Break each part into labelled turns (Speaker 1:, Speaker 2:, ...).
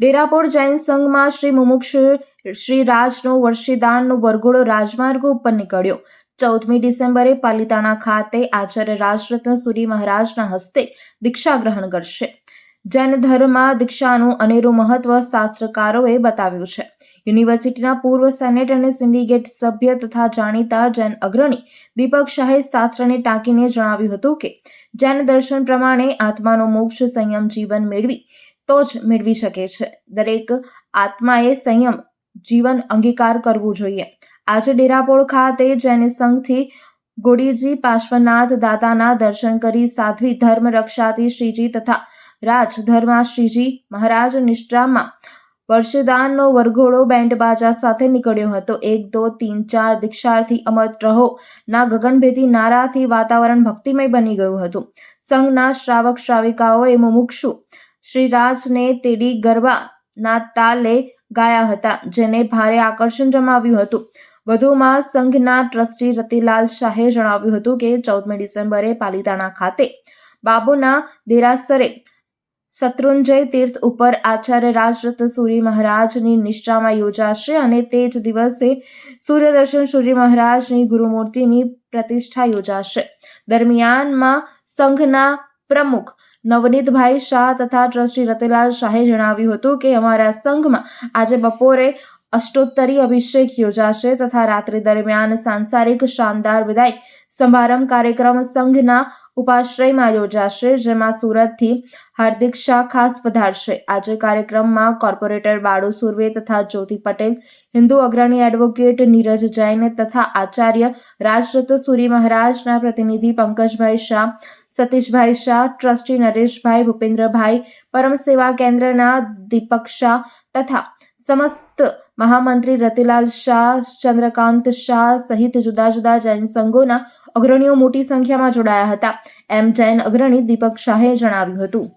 Speaker 1: ડેરાપોળ જૈન સંઘમાં શ્રી મુમુક્ષ શ્રી રાજનો વર્ષીદાનનો વરઘોડો રાજમાર્ગ ઉપર નીકળ્યો. ચૌદમી ડિસેમ્બરે પાલિતાણા ખાતે આચાર્ય રાજરત્ન સુરી મહારાજના હસ્તે દીક્ષા ગ્રહણ કરશે. જૈન ધર્મમાં દીક્ષાનું અનેરું મહત્વ શાસ્ત્રકારોએ બતાવ્યું છે. યુનિવર્સિટીના પૂર્વ સેનેટ અને સિન્ડિકેટ સભ્ય તથા જાણીતા જૈન અગ્રણી દીપક શાહે શાસ્ત્રને ટાંકીને જણાવ્યું હતું કે, જૈન દર્શન પ્રમાણે આત્માનો મોક્ષ સંયમ જીવન મેળવી તો જ મેળવી શકે છે. દરેક આત્માએ સંયમ, જીવન અંગીકાર કરવું જોઈએ. આજે ડેરાપોળ ખાતે જૈન સંઘથી ગોડીજી પાર્શ્વનાથ દાદાના દર્શન કરી સાધ્વી ધર્મ રક્ષાથી શ્રીજી તથા રાજ ધર્માશ્રીજી મહારાજ નિષ્ઠામાં વર્ષદાનનો વરઘોડો બેન્ડ બાજા સાથે નીકળ્યો હતો. એક, દો, તીન, ચાર દીક્ષાર્થી અમર રહો. ના ગગનભેદી નારાથી વાતાવરણ ભક્તિમય બની ગયું હતું. સંઘના શ્રાવક શ્રાવિકાઓએ મુમુક્ષુ શ્રી તેડી તેડી ગરબાના તાલે ગાયા હતા, જેને ભારે આકર્ષણ જમાવ્યું હતું. વધુમાં સંઘના ટ્રસ્ટી રતિલાલ શાહે જણાવ્યું હતું કે, ચૌદમી ડિસેમ્બરે પાલિતાણા ખાતે બાબુના દેરાસરે શત્રુંજય તીર્થ ઉપર આચાર્ય રાજરત સૂરી મહારાજની નિષ્ઠામાં યોજાશે અને તે જ દિવસે સૂર્યદર્શન સૂર્ય મહારાજની ગુરુમૂર્તિની પ્રતિષ્ઠા યોજાશે. દરમિયાનમાં સંઘના પ્રમુખ નવનીતભાઈ શાહ તથા ટ્રસ્ટી રતિલાલ શાહે જણાવ્યું હતું કે અમારા સંઘમાં આજે બપોરે અષ્ટોત્તરી અભિષેક યોજાશે તથા રાત્રિ દરમિયાન સાંસારિક શાનદાર વિદાય સમારંભ કાર્યક્રમ સંઘના ઉપાશ્રયમાં યોજાશે, જેમાં સુરતથી હાર્દિક શાહ ખાસ પધારશે. આજે કાર્યક્રમમાં કોર્પોરેટર બાળુ સુરવે તથા જ્યોતિ પટેલ, હિન્દુ અગ્રણી એડવોકેટ નીરજ જૈન તથા આચાર્ય રાજરત સુરી મહારાજના પ્રતિનિધિ પંકજભાઈ શાહ, સતીશભાઈ શાહ, ટ્રસ્ટી નરેશભાઈ, ભૂપેન્દ્રભાઈ, પરમ સેવા કેન્દ્રના દીપક શાહ તથા સમસ્ત મહામંત્રી રતિલાલ શાહ ચંદ્રકાંત શાહ સહિત જુદા જુદા જૈન સંઘોના અગ્રણીઓ મોટી સંખ્યામાં જોડાયા હતા. એમ જૈન અગ્રણી દીપક શાહે જણાવ્યું હતું.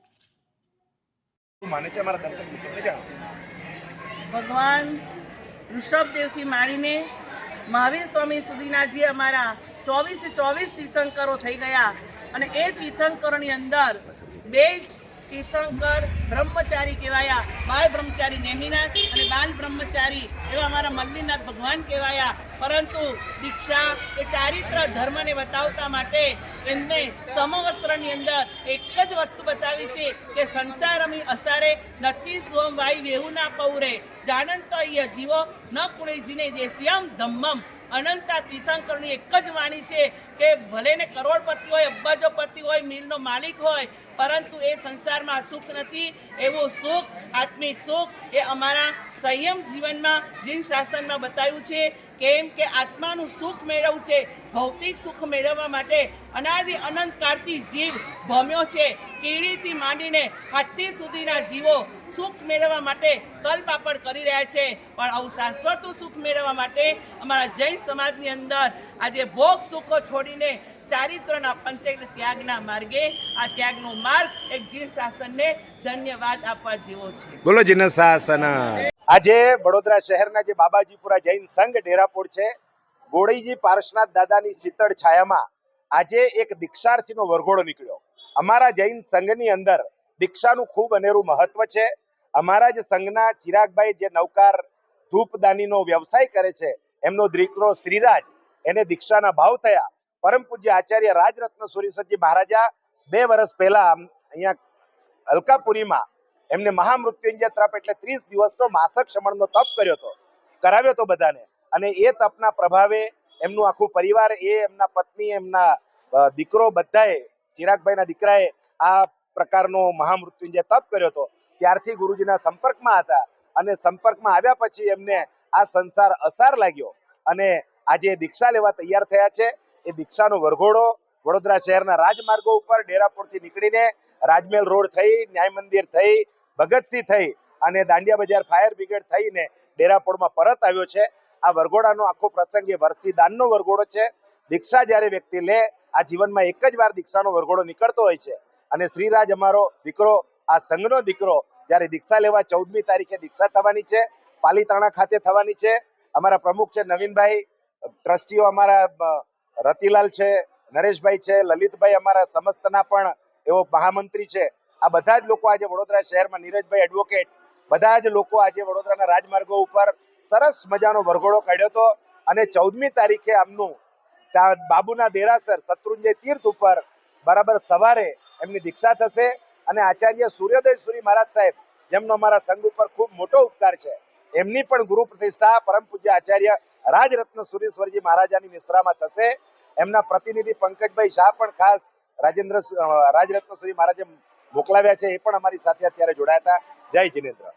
Speaker 2: ભગવાન ઋષભદેવથી માંડીને મહાવીર સ્વામી સુધીના જે અમારા ચોવીસે ચોવીસ તીર્થંકરો થઈ ગયા અને એ તીર્થંકરોની અંદર બે જ તીર્થંકર બ્રહ્મચારી કહેવાયા, બાળ બ્રહ્મચારી નેમિનાથ અને બાલ બ્રહ્મચારી એવા અમારા મલ્લીનાથ ભગવાન કહેવાયા. પરંતુ દીક્ષા એ ચારિત્ર ધર્મને બતાવતા માટે એમને સમવસ્ત્રની અંદર એક જ વસ્તુ બતાવી છે કે સંસારમી અસારે નથી, સ્વમ વાય વેહુના પૌરે. જાણંત ય જીવો ન કુળે જીને દેશ્યમ ધમ્મમ. અનંતા તીર્થંકરની એક જ વાણી છે કે ભલે ને કરોડપતિ હોય અબ્બાજોપતિ હોય, મિલનો માલિક હોય, પરંતુ એ સંસારમાં સુખ નથી, એવું સુખ, આત્મિક સુખ એ અમારા સંયમ જીવનમાં, જીન શાસનમાં બતાવ્યું છે, કેમ કે આત્માનું સુખ મેળવવું છે. ભૌતિક સુખ મેળવવા માટે અનાદિ અનંત કાળથી જીવ ભમ્યો છે. કીડીથી માંડીને હાથી સુધીના જીવો સુખ મેળવવા માટે કલ્પાપડ કરી રહ્યા છે. પણ આવું શાશ્વત સુખ મેળવવા માટે અમારા જૈન સમાજની અંદર આજે ભોગ સુખો છોડીને ચારિત્રના પંચેક ત્યાગના માર્ગે આ ત્યાગનો માર્ગ એક જીન શાસનને ધન્યવાદ આપવા જેવો છે.
Speaker 3: બોલો જીન શાસન. આજે વડોદરા શહેરના જે બાબાજીપુરા જૈન સંઘ ડેરાપોર છે ગોળીજી પાર્શનાથ દાદાની શીતળ છાયામાં આજે એક દીક્ષાર્થીનો વરઘોડો નીકળ્યો. અમારા જૈન સંઘની અંદર દીક્ષાનું ખૂબ અનેરું મહત્વ છે. અમારા જ સંઘના ચિરાગભાઈ જે નૌકાર ધૂપદાનીનો વ્યવસાય કરે છે, એમનો દીકરો શ્રીરાજ, એને દીક્ષાના ભાવ થયા. પરમ પૂજ્ય આચાર્ય રાજરત્ન સુરીસરજી મહારાજા બે વર્ષ પહેલા અહીંયા અલકાપુરીમાં એમને મહામૃત્યુંજય તપ એટલે ત્રીસ દિવસનો માસક શમણનો તપ કર્યો હતો, કરાવ્યો હતો બધાને. અને એ તપના પ્રભાવે એમનું આખું પરિવાર, એ એમના પત્ની, એમના દીકરો બધાએ, ચિરાગભાઈના દીકરાએ આ પ્રકારનો મહામૃત્યુંજય તપ કર્યો હતો. ત્યારથી ગુરુજીના સંપર્કમાં હતા અને સંપર્કમાં આવ્યા પછી એમને આ સંસાર અસાર લાગ્યો. અને આજે દીક્ષા લેવા તૈયાર થયા છે. એ દીક્ષાનો વરઘોડો વડોદરા શહેરના રાજમાર્ગો ઉપર ડેરાપુરથી નીકળીને રાજમહેલ રોડ થઈ, ન્યાય મંદિર થઈ, ભગતસિંહ થઈ અને દાંડિયા બજાર ફાયર બ્રિગેડ થઈને ડેરાપોળમાં પરત આવ્યો છે. આ વરઘોડાનો આખો પ્રસંગ એ વર્ષીદાનનો વરઘોડો છે. દીક્ષા જ્યારે વ્યક્તિ લે, આ જીવનમાં એક જ વાર દીક્ષાનો વરઘોડો નીકળતો હોય છે. અને શ્રીરાજ અમારો દીકરો, આ સંઘનો દીકરો, જ્યારે દીક્ષા લેવા ચૌદમી તારીખે દીક્ષા થવાની છે, પાલીતાણા ખાતે થવાની છે. અમારા પ્રમુખ છે નવીનભાઈ, ટ્રસ્ટીઓ અમારા રતિલાલ છે, નરેશભાઈ છે, લલિતભાઈ અમારા સમસ્તના પણ એવો મહામંત્રી છે. આ બધા જ લોકો આજે વડોદરા શહેરમાં, નીરજભાઈ એડવોકેટ બધા જ લોકો આજે વડોદરાના રાજમાર્ગો ઉપર સરસ મજાનો વરઘોડો કાઢ્યો હતો અને ચૌદમી તારીખે આમનું બાબુના દેરાસર શત્રુંજય તીર્થ ઉપર બરાબર સવારે એમની દીક્ષા થશે અને આચાર્ય સૂર્યોદય સુરી મહારાજ સાહેબ, જેમનો અમારા સંઘ ઉપર ખૂબ મોટો ઉપકાર છે, એમની પણ ગુરુ પ્રતિષ્ઠા પરમ પૂજ્ય આચાર્ય રાજરત્ન સુરેશ્વરજી મહારાજાની નિશ્રામાં થશે. એમના પ્રતિનિધિ પંકજભાઈ શાહ પણ ખાસ રાજેન્દ્ર રાજરત્ન સુરી મહારાજે મોકલાવ્યા છે, એ પણ અમારી સાથે અત્યારે જોડાયા હતા. જય જિનેન્દ્ર.